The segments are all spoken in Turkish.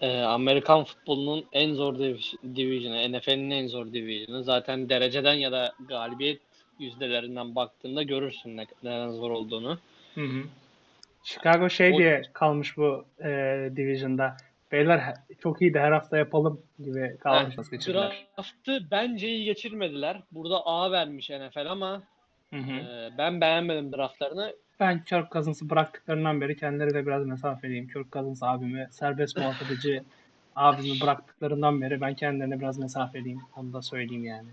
Ee, Amerikan futbolunun en zor div- division'ı, NFL'in en zor division'ı. Zaten dereceden ya da galibiyet yüzdelerinden baktığında görürsün ne neden zor olduğunu. Hı hı. Chicago şey O- diye kalmış bu e, Division'da. Beyler çok iyi de her hafta yapalım gibi kalmış geçirdiler. Draft'ı bence iyi geçirmediler. Burada A vermiş NFL ama Hı hı. e, ben beğenmedim draftlarını. Ben Kirk Cousins'ı bıraktıklarından beri kendileriyle biraz mesafeliyim. Kirk Cousins abimi, serbest muhafazacı abimi bıraktıklarından beri ben kendilerine biraz mesafeliyim. Onu da söyleyeyim yani.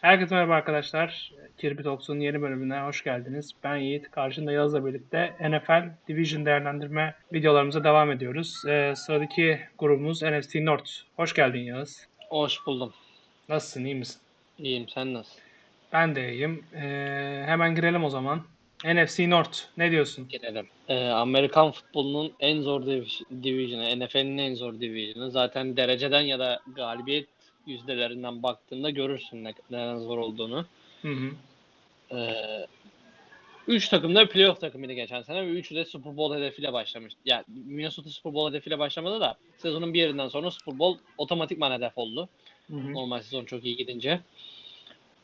Herkese merhaba arkadaşlar. Kirby Talks'un yeni bölümüne hoş geldiniz. Ben Yiğit. Karşında Yağız'la birlikte NFL Division değerlendirme videolarımıza devam ediyoruz. Ee, sıradaki grubumuz NFC North. Hoş geldin Yağız. Hoş buldum. Nasılsın, iyi misin? İyiyim sen nasılsın? Ben de iyiyim. Ee, hemen girelim o zaman. NFC North. Ne diyorsun? Gelelim. Ee, Amerikan futbolunun en zor div- division'ı, NFL'in en zor division'ı. Zaten dereceden ya da galibiyet yüzdelerinden baktığında görürsün ne neden zor olduğunu. Hı hı. Ee, üç takım da playoff takımıydı geçen sene ve üçü de Super Bowl hedefiyle başlamış. Yani Minnesota Super Bowl hedefiyle başlamadı da sezonun bir yerinden sonra Super Bowl otomatikman hedef oldu. Hı hı. Normal sezon çok iyi gidince.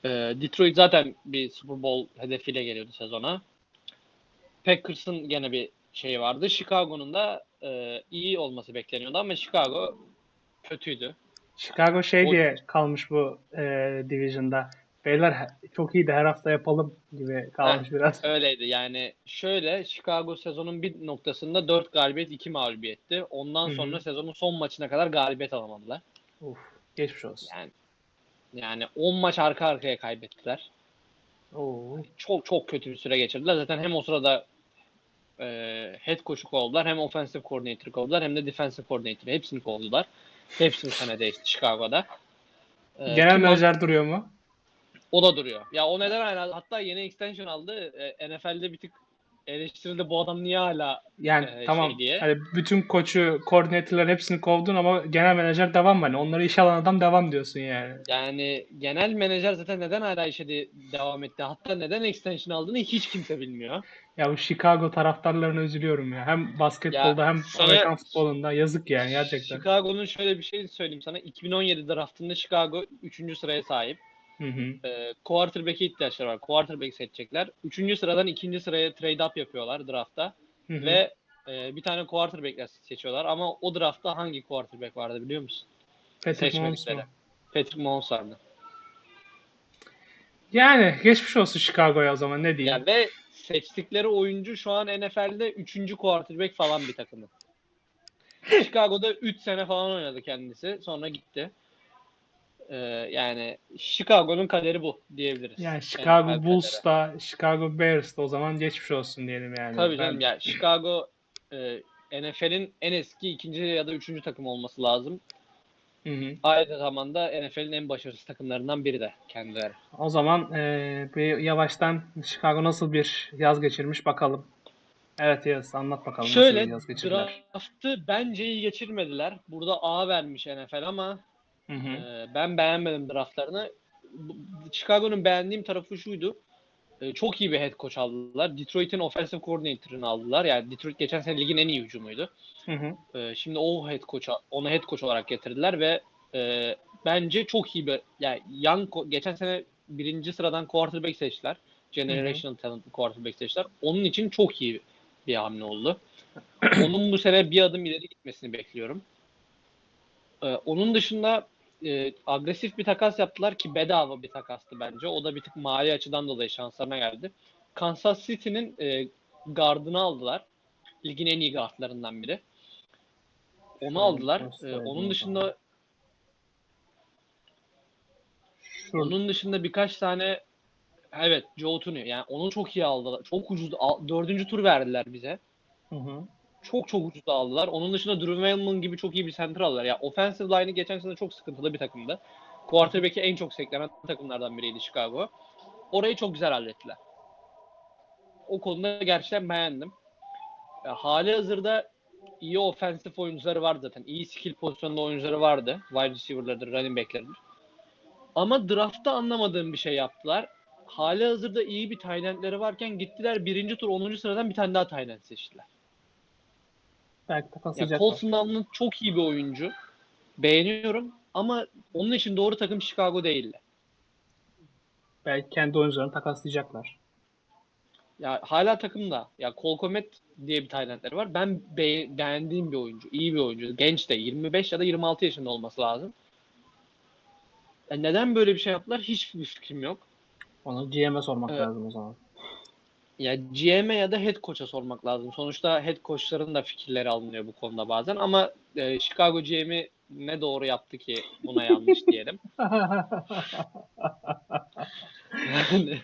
Ee, Detroit zaten bir Super Bowl hedefiyle geliyordu sezona. Packers'ın gene bir şey vardı. Chicago'nun da e, iyi olması bekleniyordu ama Chicago kötüydü. Chicago şey O- diye kalmış bu e, Division'da. Beyler çok iyi de her hafta yapalım gibi kalmış biraz. Öyleydi yani şöyle Chicago sezonun bir noktasında 4 galibiyet 2 mağlubiyetti. Ondan Hı hı. sonra sezonun son maçına kadar galibiyet alamadılar. Uf, geçmiş olsun. Yani yani 10 maç arka arkaya kaybettiler. Oo. Çok çok kötü bir süre geçirdiler. Zaten hem o sırada e, head coach'u kovdular hem offensive coordinator'ı kovdular hem de defensive coordinator'ı. Hepsini kovdular. Hepsini sene değişti Chicago'da. E, Genel menajer duruyor mu? O da duruyor. Ya o neden hala hatta yeni extension aldı. E, NFL'de bir tık eleştirildi bu adam niye hala Yani Ee, tamam. şey diye. Hani bütün koçu, koordinatörler hepsini kovdun ama genel menajer devam hani. Onları işe alan adam devam diyorsun yani. yani genel menajer zaten neden hala işe de- devam etti? Hatta neden extension aldığını hiç kimse bilmiyor. Ya bu Chicago taraftarlarına üzülüyorum ya. Hem basketbolda hem sana- Amerikan futbolunda yazık yani gerçekten. Chicago'nun şöyle bir şey söyleyeyim sana. 2017 draftında Chicago 3. sıraya sahip. Hı hı. E, quarterback'e ihtiyaçları var. Quarterback seçecekler. 3. sıradan 2. sıraya trade up yapıyorlar draftta. Hı hı. Ve e, bir tane quarterback seçiyorlar. Ama o draftta hangi quarterback vardı biliyor musun? Patrick Mahomes mu? Patrick Mahomes vardı. Yani geçmiş olsun Chicago'ya o zaman ne diyeyim. Ya ve seçtikleri oyuncu şu an NFL'de 3. quarterback falan bir takımı. Chicago'da 3 sene falan oynadı kendisi. Sonra gitti. Ee, yani Chicago'nun kaderi bu diyebiliriz. Yani Chicago NFL Bulls da Chicago Bears da o zaman geçmiş olsun diyelim yani. Tabii Ben- canım ya Chicago e, NFL'in en eski ikinci ya da üçüncü takım olması lazım. Hı hı. Aynı zamanda NFL'in en başarısız takımlarından biri de kendileri. O zaman eee, bir yavaştan Chicago nasıl bir yaz geçirmiş bakalım. Evet Yağız anlat bakalım nasıl Şöyle bir yaz geçirdiler. draft'ı bence iyi geçirmediler. Burada A vermiş NFL ama Hı hı. Ee, ben beğenmedim draftlarını. Chicago'nun beğendiğim tarafı şuydu. Ee, çok iyi bir head coach aldılar. Detroit'in offensive coordinator'ını aldılar. Yani Detroit geçen sene ligin en iyi hücumuydu. Hı hı. Ee, şimdi o head coach'a, onu head coach olarak getirdiler ve e, bence çok iyi bir yani ko- geçen sene birinci sıradan quarterback seçtiler. Generational talent bir quarterback seçtiler. Onun için çok iyi bir hamle oldu. Onun bu sene bir adım ileri gitmesini bekliyorum. Ee, onun dışında e, agresif bir takas yaptılar ki bedava bir takastı bence. O da bir tık mali açıdan dolayı şanslarına geldi. Kansas City'nin e, gardını aldılar. Ligin en iyi guardlarından biri. Onu aldılar. Ee, onun dışında onun dışında birkaç tane evet Joe Tooney yani onu çok iyi aldılar. Çok ucuz al- dördüncü tur verdiler bize. Hı hı. Çok çok ucuz aldılar. Onun dışında Drew Wellman gibi çok iyi bir center aldılar. Ya offensive line'ı geçen sene çok sıkıntılı bir takımdı. Quarterback'i en çok seklenen takımlardan biriydi Chicago. Orayı çok güzel hallettiler. O konuda gerçekten beğendim. Ya, hali hazırda iyi offensive oyuncuları vardı zaten. İyi skill pozisyonunda oyuncuları vardı. Wide receiver'lardır, running back'lerdir. Ama draft'ta anlamadığım bir şey yaptılar. hali hazırda iyi bir Taylandleri varken gittiler birinci tur 10. sıradan bir tane daha Tayland seçtiler. Belki Ya takaslayacaklar. Colson Damlin çok iyi bir oyuncu. Beğeniyorum ama onun için doğru takım Chicago değildi. Belki kendi oyuncularını takaslayacaklar. Ya hala takımda. Ya Kolkomet diye bir Taylandleri var. Ben be- beğendiğim bir oyuncu. iyi bir oyuncu. Genç de 25 ya da 26 yaşında olması lazım. Ya neden böyle bir şey yaptılar? Hiçbir fikrim yok. Onu GM'e sormak Evet. lazım o zaman. Ya GM'e ya da head coach'a sormak lazım. Sonuçta head coach'ların da fikirleri alınıyor bu konuda bazen ama e, Chicago GM'i ne doğru yaptı ki buna yanlış diyelim. Yani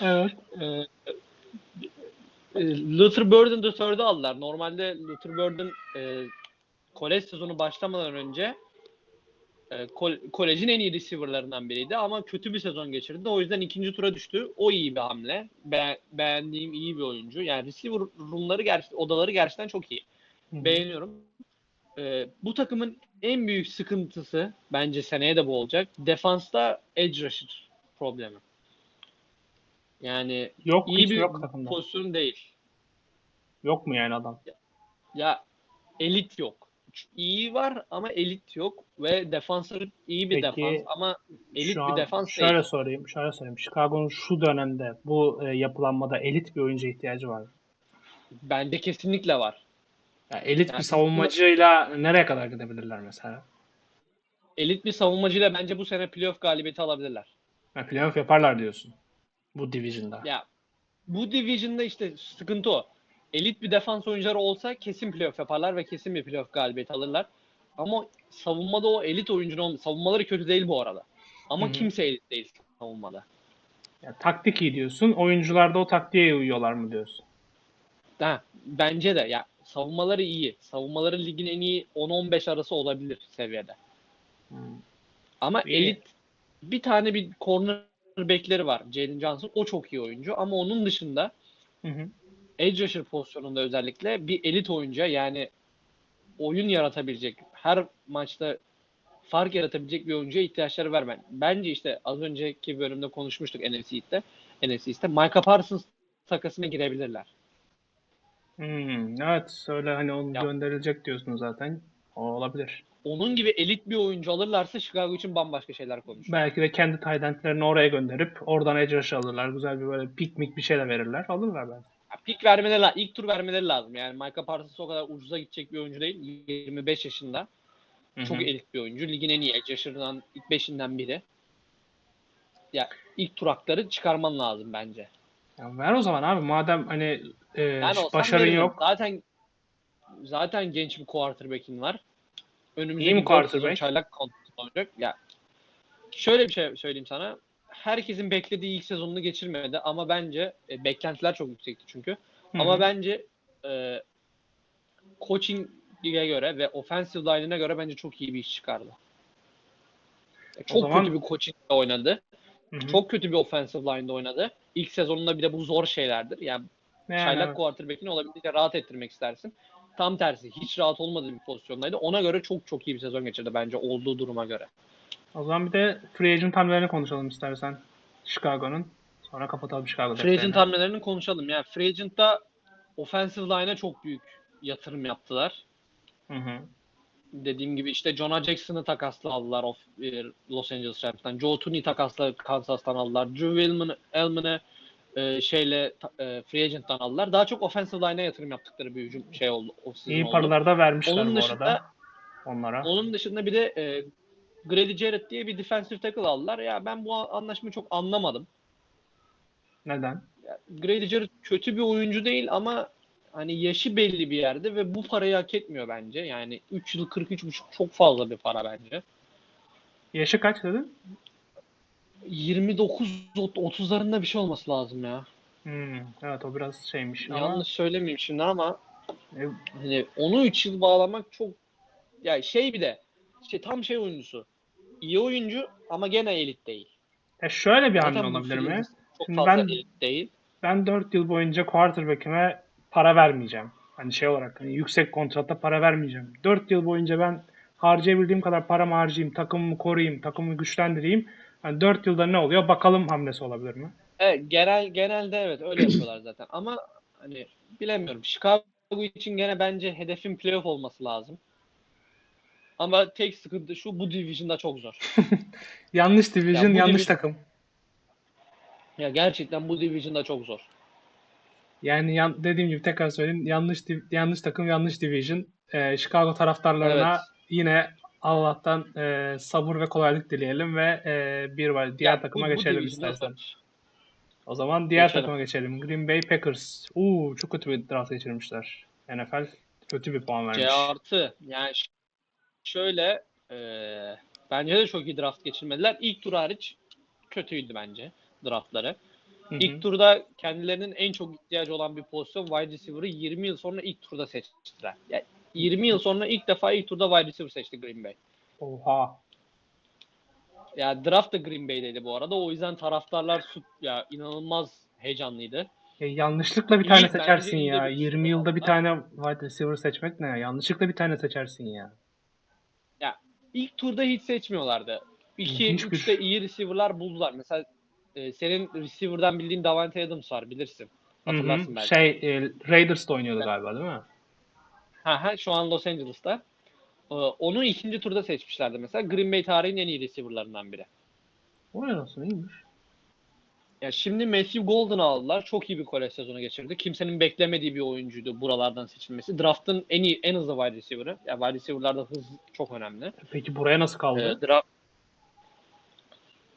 evet. e, e, Luther Burden de third'ı aldılar. Normalde Luther Burden e, kolej sezonu başlamadan önce kolejin en iyi receiver'larından biriydi ama kötü bir sezon geçirdi. O yüzden ikinci tura düştü. O iyi bir hamle. Be- beğendiğim iyi bir oyuncu. Yani receiver room'ları ger- odaları gerçekten çok iyi. Hı hı. Beğeniyorum. E, bu takımın en büyük sıkıntısı bence seneye de bu olacak. Defansta edge rusher problemi. Yani Yok iyi bir yok takımda. pozisyon değil. Yok mu yani adam? Ya elit yok. İyi var ama elit yok ve defansı iyi bir Peki, defans ama elit bir an defans şöyle değil. sorayım, şöyle sorayım. Chicago'nun şu dönemde bu e, yapılanmada elit bir oyuncu ihtiyacı var. Bence kesinlikle var. Yani elit bir Yani savunmacıyla nereye kadar gidebilirler mesela? Elit bir savunmacıyla bence bu sene playoff galibiyeti alabilirler. Yani playoff yaparlar diyorsun. Bu division'da. Ya bu division'da işte sıkıntı o. Elit bir defans oyuncuları olsa kesin playoff yaparlar ve kesin bir playoff galibiyeti alırlar. Ama savunmada o elit oyuncunun olm- savunmaları kötü değil bu arada. Ama Hı hı. kimse elit değil savunmada. Yani taktik iyi diyorsun. Oyuncular da o taktiğe uyuyorlar mı diyorsun? Ha, bence de ya savunmaları iyi. Savunmaları ligin en iyi 10-15 arası olabilir seviyede. Hmm. Ama İyi. elit bir tane bir corner bekleri var. Jalen Johnson. O çok iyi oyuncu ama onun dışında Hı hı. Edge rusher pozisyonunda özellikle bir elit oyuncuya yani oyun yaratabilecek, her maçta fark yaratabilecek bir oyuncuya ihtiyaçları var ben. Bence işte az önceki bölümde konuşmuştuk NFC East'te. NFC East'te Micah Parsons takasına girebilirler. Hmm, evet öyle hani onu Ya. gönderilecek diyorsun zaten. O olabilir. Onun gibi elit bir oyuncu alırlarsa Chicago için bambaşka şeyler konuşur. Belki de kendi tight endlerini oraya gönderip oradan edge alırlar. Güzel bir böyle piknik bir şeyler verirler. Alırlar belki. Pik vermeleri lazım. İlk tur vermeleri lazım. Yani Micah Parsons o kadar ucuza gidecek bir oyuncu değil. 25 yaşında. Çok elit bir oyuncu. Ligin en iyi rusher'ından ilk 5'inden biri. Ya ilk tur hakları çıkarman lazım bence. Ya ver o zaman abi madem hani e, olsam başarın veririm. yok. Zaten zaten genç bir quarterback'in var. İyi Önümüzdeki mi dört quarterback? çaylak olacak. Ya şöyle bir şey söyleyeyim sana. Herkesin beklediği ilk sezonunu geçirmedi ama bence e, beklentiler çok yüksekti çünkü. Hı Ama bence e, coaching'e göre ve offensive line'ine göre bence çok iyi bir iş çıkardı. E, Çok zaman- kötü bir coaching'de oynadı. Hı hı. Çok kötü bir offensive line'da oynadı. İlk sezonunda bir de bu zor şeylerdir. Yani Yani çaylak evet. quarterback'ini olabildiğince rahat ettirmek istersin. Tam tersi hiç rahat olmadığı bir pozisyondaydı. Ona göre çok çok iyi bir sezon geçirdi bence olduğu duruma göre. O zaman bir de free agent hamlelerini konuşalım istersen. Chicago'nun. Sonra kapatalım Chicago Free agent hamlelerini konuşalım. Yani free agent'ta offensive line'a çok büyük yatırım yaptılar. Hı hı. Dediğim gibi işte Jonah Jackson'ı takasla aldılar of, e, Los Angeles Rams'tan. Joe Tooney takasla Kansas'tan aldılar. Drew Elman, Elman'ı e, şeyle e, free agent'tan aldılar. Daha çok offensive line'a yatırım yaptıkları bir hücum şey oldu. İyi oldu. paralar da vermişler Onun bu dışında- arada. Onlara. Onun dışında bir de e, Grady Jarrett diye bir defensive tackle aldılar. Ya ben bu anlaşmayı çok anlamadım. Neden? Ya, Grady Jarrett kötü bir oyuncu değil ama hani yaşı belli bir yerde ve bu parayı hak etmiyor bence. Yani 3 yıl 43,5 çok fazla bir para bence. Yaşı kaç dedin? 29 30'larında bir şey olması lazım ya. Hmm, evet o biraz şeymiş ama Yanlış söylemeyeyim şimdi ama e, hani onu 3 yıl bağlamak çok ya şey bir de şey tam şey oyuncusu. İyi oyuncu ama gene elit değil. e şöyle bir hamle olabilir mi? Çok Şimdi fazla ben- elit değil. Ben 4 yıl boyunca quarterback'ime para vermeyeceğim. Hani şey olarak hani yüksek kontratta para vermeyeceğim. 4 yıl boyunca ben harcayabildiğim kadar paramı harcayayım, takımımı koruyayım, takımımı güçlendireyim. Hani 4 yılda ne oluyor? Bakalım hamlesi olabilir mi? Evet, genel genelde evet öyle yapıyorlar zaten. Ama hani bilemiyorum. Chicago için gene bence hedefin playoff olması lazım. Ama tek sıkıntı şu bu division'da çok zor. Yanlış division, Ya yanlış divi- takım. Ya gerçekten bu division'da çok zor. Yani yan, dediğim gibi tekrar söyleyeyim. Yanlış yanlış takım, yanlış division. Ee, Chicago taraftarlarına Evet. yine Allah'tan e, sabır ve kolaylık dileyelim ve e, bir var diğer Ya takıma bu- bu geçelim division'da istersen. O zaman diğer Geçelim. takıma geçelim. Green Bay Packers. Uuu çok kötü bir draft geçirmişler. NFL kötü bir puan vermiş. C artı. Yani şöyle eee, bence de çok iyi draft geçirmediler. İlk tur hariç kötüydü bence draftları. Hı hı. İlk turda kendilerinin en çok ihtiyacı olan bir pozisyon wide receiver'ı 20 yıl sonra ilk turda seçtiler. Yani 20 yıl sonra ilk defa ilk turda wide receiver seçti Green Bay. Oha. Ya draft da Green Bay'deydi bu arada. O yüzden taraftarlar ya inanılmaz heyecanlıydı. Ya yanlışlıkla bir tane bence seçersin ya. bir 20 yılda bir tane wide receiver seçmek ne ya? Yanlışlıkla bir tane seçersin ya. İlk turda hiç seçmiyorlardı. 2 İlginç 3'te bir- iyi receiver'lar buldular. Mesela e, senin receiver'dan bildiğin Davante Adams var bilirsin. Hatırlarsın belki. Şey e, Raiders'ta oynuyordu galiba değil mi? Ha ha şu an Los Angeles'ta. Ee, onu ikinci turda seçmişlerdi mesela. Green Bay tarihin en iyi receiver'larından biri. O ne nasıl iyiymiş. Ya şimdi Matthew Golden'ı aldılar. Çok iyi bir kolej sezonu geçirdi. Kimsenin beklemediği bir oyuncuydu buralardan seçilmesi. Draft'ın en iyi en hızlı wide receiver'ı. Ya wide receiver'larda hız çok önemli. Peki buraya nasıl kaldı? Ee, draft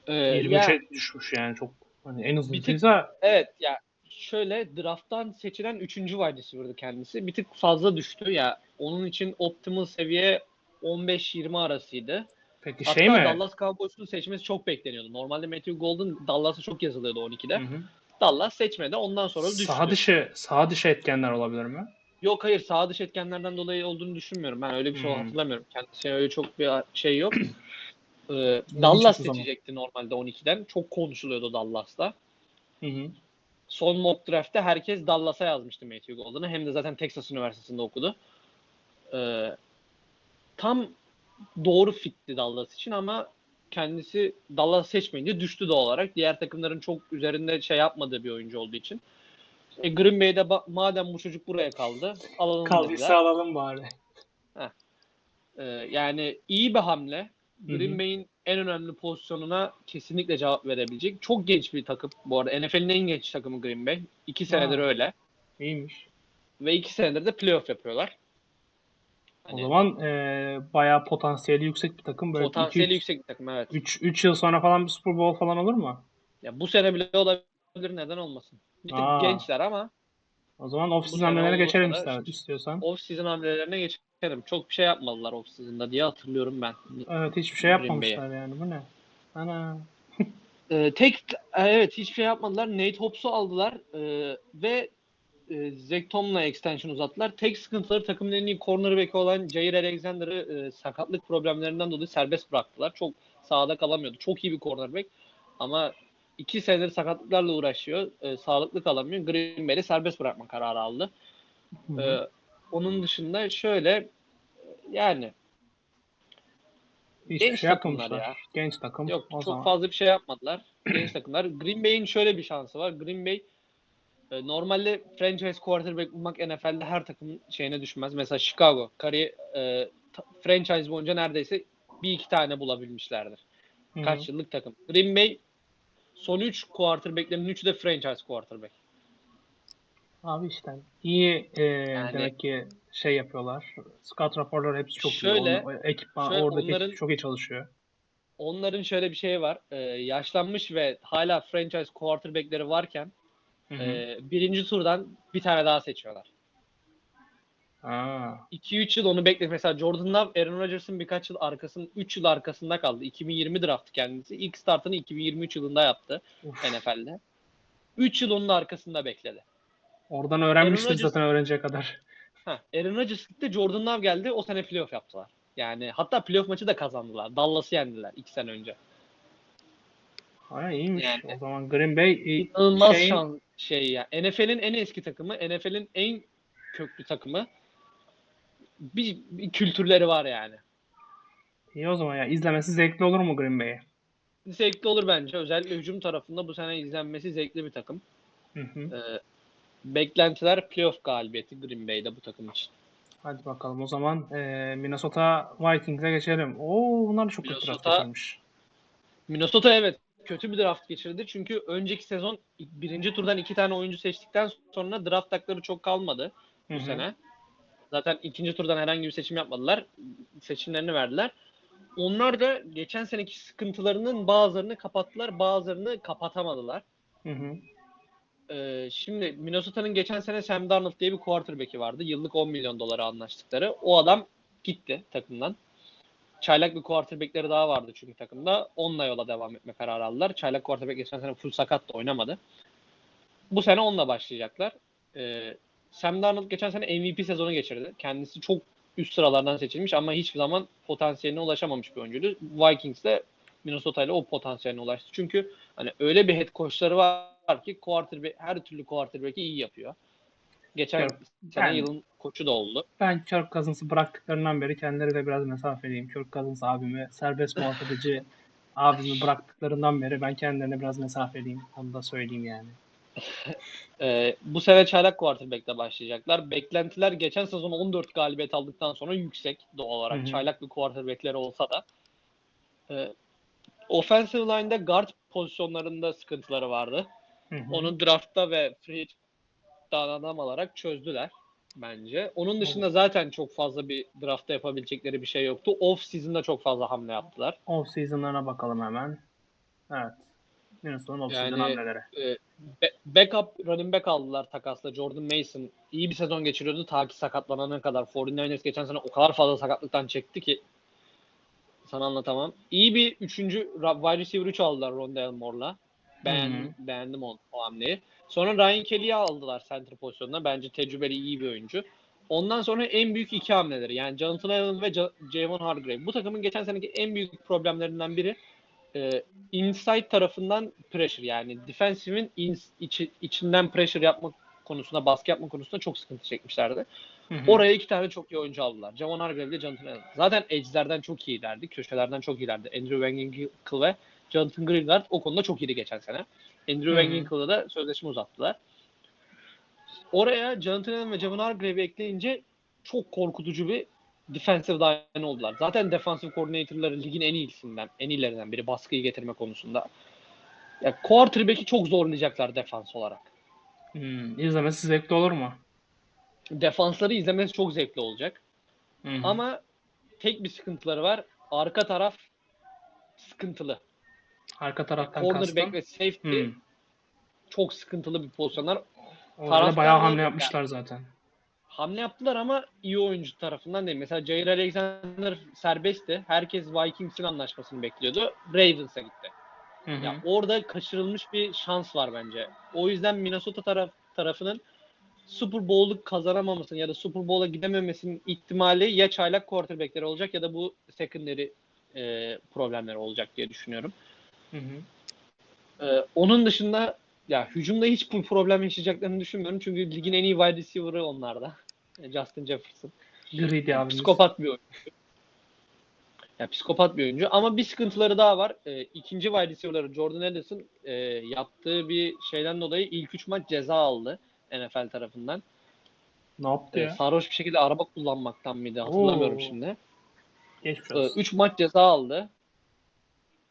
Ee, 23'e ya, düşmüş yani çok hani en Bir tık- evet ya şöyle draft'tan seçilen 3. wide receiver'dı kendisi. Bir tık fazla düştü ya. Onun için optimal seviye 15-20 arasıydı. peki Hatta şey mi? Dallas Cowboys'un seçmesi çok bekleniyordu. Normalde Matthew Golden Dallas'a çok yazılıyordu 12'de. Hı hı. Dallas seçmedi. Ondan sonra düştü. Saha dışı saha dışı etkenler olabilir mi? Yok hayır sağ dış etkenlerden dolayı olduğunu düşünmüyorum. Ben öyle bir şey Hmm. hatırlamıyorum. Kendisine öyle çok bir şey yok. Ee, Dallas seçecekti normalde 12'den. Çok konuşuluyordu Dallas'ta. Hı hı. Son mock draft'te herkes Dallas'a yazmıştı Matthew Golden'ı. Hem de zaten Texas Üniversitesi'nde okudu. Ee, tam doğru fitti Dallas için ama kendisi Dallas seçmeyince düştü doğal olarak. Diğer takımların çok üzerinde şey yapmadığı bir oyuncu olduğu için. E, Green Bay'de ba- madem bu çocuk buraya kaldı alalım Kaldıysa dediler. alalım bari. Ee, yani iyi bir hamle. Green Bay'in en önemli pozisyonuna kesinlikle cevap verebilecek. Çok genç bir takım bu arada. NFL'in en genç takımı Green Bay. İki senedir Aa. öyle. İyiymiş. Ve iki senedir de playoff yapıyorlar. O Hani zaman e, bayağı potansiyeli yüksek bir takım. Böyle potansiyeli yüksek bir takım evet. 3 3 yıl sonra falan bir Super Bowl falan olur mu? Ya bu sene bile olabilir neden olmasın. Bir tık gençler ama O zaman off Bu season sene hamlelere olursa geçelim ister, istiyorsan. off season hamlelerine geçelim. Çok bir şey yapmadılar off season'da diye hatırlıyorum ben. Evet hiçbir şey yapmamışlar yani bu ne? Ana. Ee, tek evet hiçbir şey yapmadılar. Nate Hobbs'u aldılar ee, ve e, Zach Tom'la extension uzattılar. Tek sıkıntıları takımın en iyi cornerback'i olan Jair Alexander'ı e, sakatlık problemlerinden dolayı serbest bıraktılar. Çok sahada kalamıyordu. Çok iyi bir cornerback ama iki senedir sakatlıklarla uğraşıyor. E, sağlıklı kalamıyor. Green Bay'de serbest bırakma kararı aldı. Hı hı. Ee, onun dışında şöyle yani Hiçbir genç şey takımlar ya. Genç takım. Yok o çok zaman. fazla bir şey yapmadılar. Genç takımlar. Green Bay'in şöyle bir şansı var. Green Bay e, normalde franchise quarterback bulmak NFL'de her takımın şeyine düşmez. Mesela Chicago kari e, franchise boyunca neredeyse bir iki tane bulabilmişlerdir. Hı hı. Kaç yıllık takım. Green Bay son 3 quarterback'lerin 3'ü de franchise quarterback. Abi işte iyi e, Yani- demek ki şey yapıyorlar. Scout raporları hepsi çok Şöyle- iyi. Onun- ekipman, şöyle oradaki onların- ekip çok iyi çalışıyor. Onların şöyle bir şeyi var. E, yaşlanmış ve hala franchise quarterback'leri varken Hı hı. e, birinci turdan bir tane daha seçiyorlar. Aa, 2-3 yıl onu bekle. Mesela Jordan Love, Aaron Rodgers'ın birkaç yıl arkasında, 3 yıl arkasında kaldı. 2020 draftı kendisi. İlk startını 2023 yılında yaptı uf. NFL'de. 3 yıl onun arkasında bekledi. Oradan öğrenmiştir Aaron zaten öğrenecek kadar. Ha, Aaron Rodgers gitti, Jordan Love geldi. O sene playoff yaptılar. Yani hatta playoff maçı da kazandılar. Dallas'ı yendiler 2 sene önce. Aya iyiymiş. Yani- O zaman Green Bay e, İnanılmaz şeyin- şans şey ya. NFL'in en eski takımı, NFL'in en köklü takımı. Bir, bir kültürleri var yani. iyi o zaman ya. İzlemesi zevkli olur mu Green Bay'e? zevkli olur bence. Özellikle hücum tarafında bu sene izlenmesi zevkli bir takım. Hı hı. Ee, beklentiler playoff galibiyeti Green Bay'de bu takım için. Hadi bakalım o zaman e, Minnesota Vikings'e geçelim. Oo bunlar çok kötü draft geçirmiş. Minnesota evet kötü bir draft geçirdi. Çünkü önceki sezon birinci turdan iki tane oyuncu seçtikten sonra draft hakları çok kalmadı bu hı. sene. Zaten ikinci turdan herhangi bir seçim yapmadılar. Seçimlerini verdiler. Onlar da geçen seneki sıkıntılarının bazılarını kapattılar, bazılarını kapatamadılar. Hı hı. Ee, şimdi Minnesota'nın geçen sene Sam Darnold diye bir quarterback'i vardı. Yıllık 10 milyon dolara anlaştıkları. O adam gitti takımdan. Çaylak bir quarterback'leri daha vardı çünkü takımda. Onunla yola devam etme kararı aldılar. Çaylak quarterback geçen sene full sakat da oynamadı. Bu sene onunla başlayacaklar. Ee, Sam Darnold geçen sene MVP sezonu geçirdi. Kendisi çok üst sıralardan seçilmiş ama hiçbir zaman potansiyeline ulaşamamış bir oyuncuydu. Vikings de Minnesota ile o potansiyeline ulaştı. Çünkü hani öyle bir head coachları var ki quarterback, her türlü quarterback'i iyi yapıyor. Geçen Evet, sene ben- yılın koçu da oldu. Ben Kirk Cousins'ı bıraktıklarından beri kendileri de biraz mesafeliyim. Kirk Cousins abimi, serbest muhabbet edici abimi bıraktıklarından beri ben kendilerine biraz mesafeliyim. Onu da söyleyeyim yani. Ee, bu sene çaylak quarterback'le başlayacaklar. Beklentiler geçen sezon 14 galibiyet aldıktan sonra yüksek doğal olarak. Hı hı. Çaylak bir quarterback'leri olsa da. Ee, offensive line'da guard pozisyonlarında sıkıntıları vardı. Hı hı. Onu draftta ve free adam alarak çözdüler bence. Onun dışında zaten çok fazla bir draftta yapabilecekleri bir şey yoktu. Off season'da çok fazla hamle yaptılar. Off season'larına bakalım hemen. Evet. Minnesota'nın off season Yani- hamleleri. Be- backup running back aldılar takasla. Jordan Mason iyi bir sezon geçiriyordu ta ki sakatlanana kadar. 49ers geçen sene o kadar fazla sakatlıktan çekti ki sana anlatamam. İyi bir üçüncü wide receiver 3 aldılar Rondale Moore'la. Beğendim, beğendim o, o hamleyi. Sonra Ryan Kelly'yi aldılar center pozisyonuna. Bence tecrübeli iyi bir oyuncu. Ondan sonra en büyük iki hamleleri yani Jonathan Allen ve Ja- Javon Hargrave. Bu takımın geçen seneki en büyük problemlerinden biri e, inside tarafından pressure yani defensive'in ins- içi- içinden pressure yapma konusunda, baskı yapma konusunda çok sıkıntı çekmişlerdi. Hı hı. Oraya iki tane çok iyi oyuncu aldılar. Javon Hargrave ile Jonathan Allen. Zaten edge'lerden çok iyilerdi. Köşelerden çok iyilerdi. Andrew Van Ginkel ve Jonathan Greenard o konuda çok iyiydi geçen sene. Andrew Hı Van. Ginkel'la da sözleşme uzattılar. Oraya Jonathan Allen ve Javon Hargrave'i ekleyince çok korkutucu bir defensive line oldular. Zaten defensive coordinator'ları ligin en iyisinden, en iyilerinden biri baskıyı getirme konusunda. Ya quarterback'i çok zorlayacaklar defans olarak. Hmm, izlemesi zevkli olur mu? Defansları izlemesi çok zevkli olacak. Hı hı. Ama tek bir sıkıntıları var. Arka taraf sıkıntılı. Arka taraftan Cornerback kastım. ve safety Hmm. çok sıkıntılı bir pozisyonlar. Orada bayağı hamle yapmışlar zaten. Hamle yaptılar ama iyi oyuncu tarafından değil. Mesela Jair Alexander serbestti. Herkes Vikings'in anlaşmasını bekliyordu. Ravens'a gitti. Hı hı. Ya orada kaçırılmış bir şans var bence. O yüzden Minnesota taraf tarafının Super Bowl'u kazanamamasının ya da Super Bowl'a gidememesinin ihtimali ya çaylak quarterback'leri olacak ya da bu secondary e, problemleri olacak diye düşünüyorum. Hı hı. Ee, onun dışında ya hücumda hiç problem yaşayacaklarını düşünmüyorum. Çünkü ligin en iyi wide receiver'ı onlarda. Justin Jefferson. Greedy abimiz. Psikopat bir oyuncu. Ya psikopat bir oyuncu ama bir sıkıntıları daha var. Ee, ikinci wide receiver'ları Jordan Addison e, yaptığı bir şeyden dolayı ilk 3 maç ceza aldı NFL tarafından. Ne yaptı Ee, ya? sarhoş bir şekilde araba kullanmaktan mıydı hatırlamıyorum Oo. şimdi. Geçmiş 3 olsun. maç ceza aldı.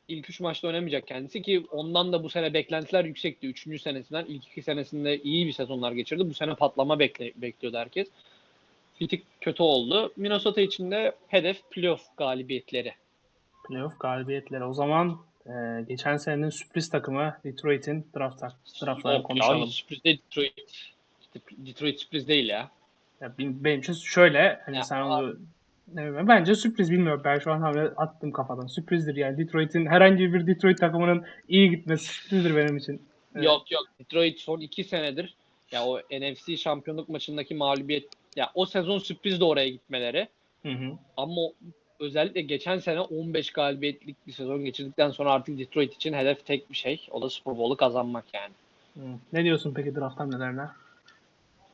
İlk 3 maçta oynamayacak kendisi ki ondan da bu sene beklentiler yüksekti. 3. senesinden ilk 2 senesinde iyi bir sezonlar geçirdi. Bu sene patlama bekle, bekliyordu herkes. Bir tık kötü oldu. Minnesota için de hedef playoff galibiyetleri. Playoff galibiyetleri. O zaman e, geçen senenin sürpriz takımı Detroit'in draft draftlarını Yok konuşalım. Ya, sürpriz değil Detroit. Detroit sürpriz değil ya. Ya, benim, benim için şöyle hani Ya, sen onu bence sürpriz bilmiyorum. Ben şu an hamle attım kafadan. Sürprizdir yani. Detroit'in herhangi bir Detroit takımının iyi gitmesi sürprizdir benim için. Evet. Yok yok. Detroit son 2 senedir ya o NFC şampiyonluk maçındaki mağlubiyet ya o sezon sürpriz de oraya gitmeleri. Hı hı. Ama özellikle geçen sene 15 galibiyetlik bir sezon geçirdikten sonra artık Detroit için hedef tek bir şey. O da Super Bowl'u kazanmak yani. Hı. Ne diyorsun peki draft hamlelerine?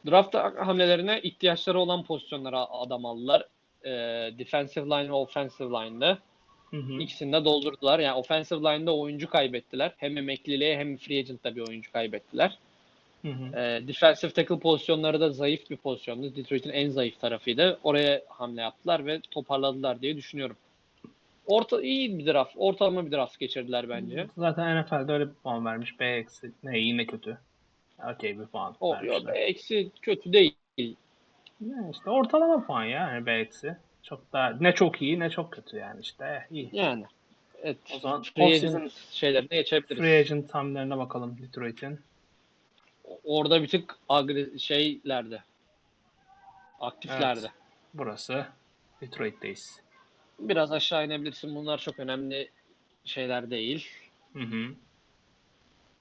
Draft hamlelerine ihtiyaçları olan pozisyonlara adam aldılar. Ee, defensive line ve offensive line'da. Hı hı. İkisini de doldurdular. Yani offensive line'da oyuncu kaybettiler. Hem emekliliğe hem free agent'ta bir oyuncu kaybettiler. Hı hı. Ee, defensive tackle pozisyonları da zayıf bir pozisyondu. Detroit'in en zayıf tarafıydı. Oraya hamle yaptılar ve toparladılar diye düşünüyorum. Orta iyi bir draft. Ortalama bir draft geçirdiler bence. Zaten NFL'de öyle bir puan vermiş. B eksi. Ne iyi ne kötü. Okey bir puan O vermişler. yok, eksi kötü değil. Yani işte ortalama puan ya yani B eksi. Çok da ne çok iyi ne çok kötü yani işte eh, iyi. Yani. Evet. O zaman Free agent şeylerine geçebiliriz. free agent hamlelerine bakalım Detroit'in. Orada bir tık agre şeylerdi. Aktiflerdi. Evet. Burası Detroit'teyiz. Biraz aşağı inebilirsin. Bunlar çok önemli şeyler değil. Hı hı.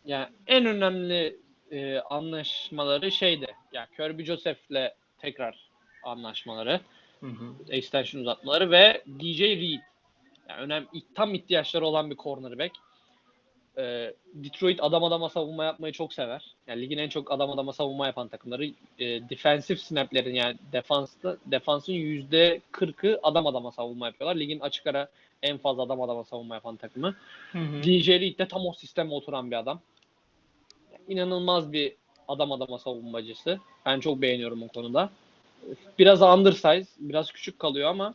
Yani en önemli e, anlaşmaları şeydi. Yani Kirby Joseph'le tekrar anlaşmaları, Hı hı. extension uzatmaları ve DJ Reed. Yani önem, tam ihtiyaçları olan bir cornerback. E, Detroit adam adama savunma yapmayı çok sever. Yani ligin en çok adam adama savunma yapan takımları. E, defensive snaplerin yani defansta defansın yüzde 40'ı adam adama savunma yapıyorlar. Ligin açık ara en fazla adam adama savunma yapan takımı. Hı hı. DJ Reed de tam o sisteme oturan bir adam. İnanılmaz bir adam adama savunmacısı. Ben çok beğeniyorum o konuda. Biraz undersize, biraz küçük kalıyor ama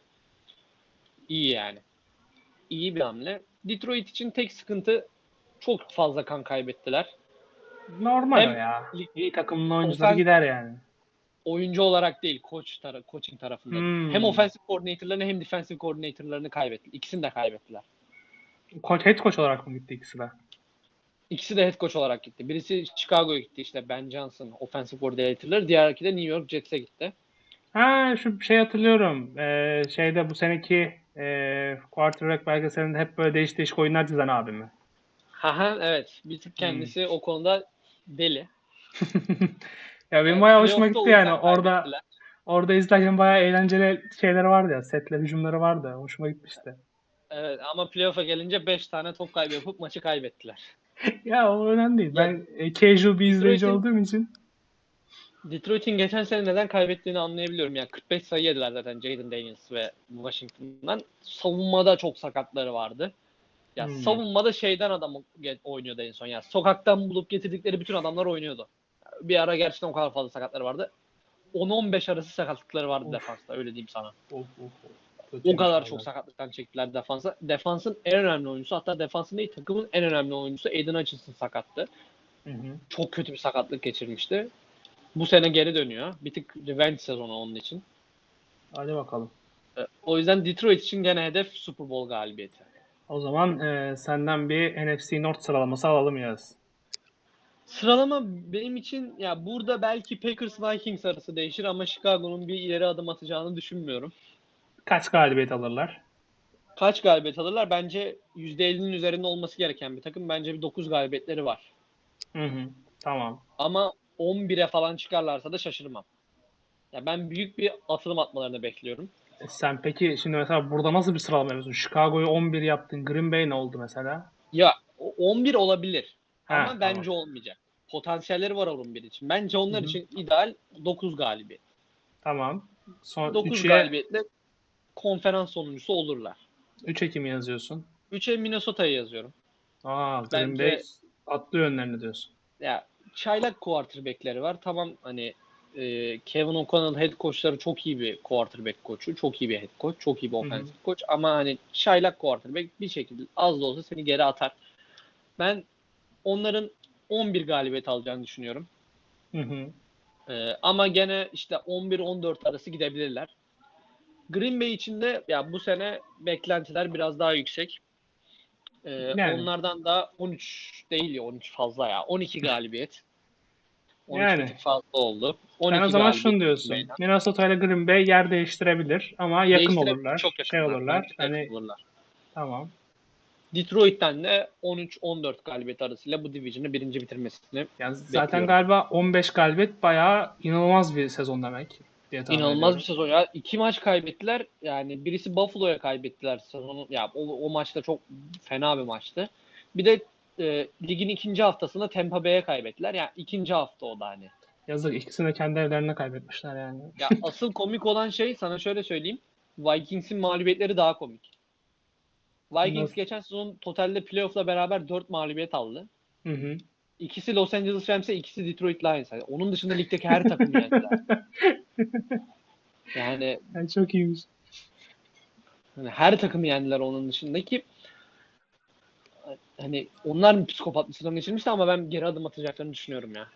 iyi yani. İyi bir hamle. Detroit için tek sıkıntı çok fazla kan kaybettiler. Normal Hem ya. İyi takımın oyuncuları Ofen- gider yani. Oyuncu olarak değil, koç tara coaching tarafında. Hmm. Hem offensive coordinator'larını hem defensive coordinator'larını kaybetti. İkisini de kaybettiler. Koç, head coach olarak mı gitti ikisi de? İkisi de head coach olarak gitti. Birisi Chicago'ya gitti işte Ben Johnson offensive coordinator'ları. Diğerki de New York Jets'e gitti. Ha şu şey hatırlıyorum. Ee, şeyde bu seneki e, quarterback belgeselinde hep böyle değişik değişik oyunlar çizen abi mi? Haha evet. Bir tık kendisi o konuda deli. ya benim bayağı hoşuma gitti yani. Orada kaybettiler. orada izlerken bayağı eğlenceli şeyler vardı ya. Setler, hücumları vardı. Hoşuma gitmişti. Evet ama playoff'a gelince 5 tane top kaybı yapıp maçı kaybettiler. Ya o önemli değil. Ben e, casual bir izleyici Detroit'in- olduğum için Detroit'in geçen sene neden kaybettiğini anlayabiliyorum. Yani 45 sayı yediler zaten Jaden Daniels ve Washington'dan. Savunmada çok sakatları vardı. Ya Hmm. savunmada şeyden adam ge- oynuyordu en son. Ya sokaktan bulup getirdikleri bütün adamlar oynuyordu. Bir ara gerçekten o kadar fazla sakatları vardı. 10-15 arası sakatlıkları vardı Of. defansta öyle diyeyim sana. of, of, of. O Kötüymüş kadar vallahi. çok sakatlıktan çektiler defansa. Defansın en önemli oyuncusu hatta defansın değil takımın en önemli oyuncusu Aiden Hutchinson sakattı. Hı hı. Çok kötü bir sakatlık geçirmişti. Bu sene geri dönüyor. Bir tık revenge sezonu onun için. Hadi bakalım. Ee, O yüzden Detroit için gene hedef Super Bowl galibiyeti. O zaman e, senden bir NFC North sıralaması alalım Yağız. Sıralama benim için ya burada belki Packers Vikings arası değişir ama Chicago'nun bir ileri adım atacağını düşünmüyorum. Kaç galibiyet alırlar? Kaç galibiyet alırlar? Bence %50'nin üzerinde olması gereken bir takım. Bence bir 9 galibiyetleri var. Hı hı. Tamam. Ama 11'e falan çıkarlarsa da şaşırmam. Ya ben büyük bir atılım atmalarını bekliyorum. E, Sen peki şimdi mesela burada nasıl bir sıralama yapıyorsun? Chicago'yu 11 yaptın. Green Bay ne oldu mesela? Ya o- 11 olabilir. Ha, Ama tamam. bence olmayacak. Potansiyelleri var 11 için. Bence onlar Hı hı. için ideal 9 galibiyet. Tamam. Son 9 3'e galibiyetle konferans sonuncusu olurlar. 3 Ekim yazıyorsun. 3'e Minnesota'yı yazıyorum. Aa, Green Bence- Bay atlıyor önlerine diyorsun. Ya çaylak quarterback'leri var. Tamam hani e, Kevin O'Connell head coachları çok iyi bir quarterback koçu. Çok iyi bir head coach. Çok iyi bir offensive coach. Ama hani çaylak quarterback bir şekilde az da olsa seni geri atar. Ben onların 11 galibiyet alacağını düşünüyorum. Hı hı. Ee, ama gene işte 11-14 arası gidebilirler. Green Bay için de ya bu sene beklentiler biraz daha yüksek. Ee, Yani. Onlardan da 13 değil ya 13 fazla ya. 12 galibiyet. 13 Yani. fazla oldu. 12 Sen o zaman şunu diyorsun. Bay'den. Minnesota ile Green Bay yer değiştirebilir ama yakın olurlar. Çok yakın. şey olurlar. Hani olurlar. tamam. Detroit'ten de 13-14 galibiyet arasıyla bu division'ı birinci bitirmesini Yani zaten Bekliyorum. galiba 15 galibiyet bayağı inanılmaz bir sezon demek diye tahmin İnanılmaz bir ediyorum. sezon ya. İki maç kaybettiler. Yani birisi Buffalo'ya kaybettiler sezonu. Ya o, o maçta çok fena bir maçtı. Bir de e, ligin ikinci haftasında Tampa Bay'e kaybettiler. Yani ikinci hafta o da hani. Yazık ikisini de kendi evlerine kaybetmişler yani. Ya asıl komik olan şey sana şöyle söyleyeyim. Vikings'in mağlubiyetleri daha komik. Vikings Nasıl? geçen sezon totalde playoff'la beraber 4 mağlubiyet aldı. Hı hı. İkisi Los Angeles Rams'e, ikisi Detroit Lions. Yani onun dışında ligdeki her takım yendiler. Yani Yani çok iyiymiş. Hani her takımı yendiler onun dışındaki. Hani onlar mı psikopat bir sezon geçirmişti ama ben geri adım atacaklarını düşünüyorum ya.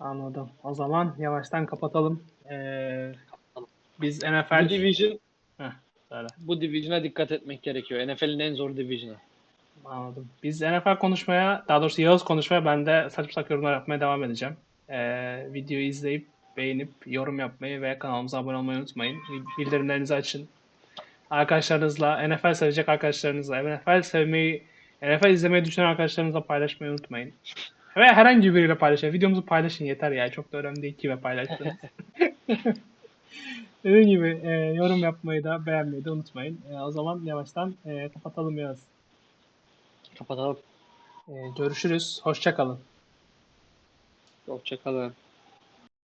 Anladım. O zaman yavaştan kapatalım. Ee, biz Bu NFL division Söyle. bu division'a dikkat etmek gerekiyor. NFL'in en zor division'ı. Anladım. Biz NFL konuşmaya, daha doğrusu Yağız konuşmaya ben de saçma sapan yorumlar yapmaya devam edeceğim. Ee, videoyu izleyip, beğenip, yorum yapmayı ve kanalımıza abone olmayı unutmayın. Bildirimlerinizi açın. Arkadaşlarınızla, NFL sevecek arkadaşlarınızla, NFL sevmeyi, NFL izlemeyi düşünen arkadaşlarınızla paylaşmayı unutmayın. Ve herhangi biriyle paylaşın. Videomuzu paylaşın yeter ya. Çok da önemli değil kime paylaştınız. Dediğim gibi e, yorum yapmayı da beğenmeyi de unutmayın. E, o zaman yavaştan e, kapatalım Yağız. Kapatalım. E, görüşürüz. Hoşça kalın. Hoşçakalın.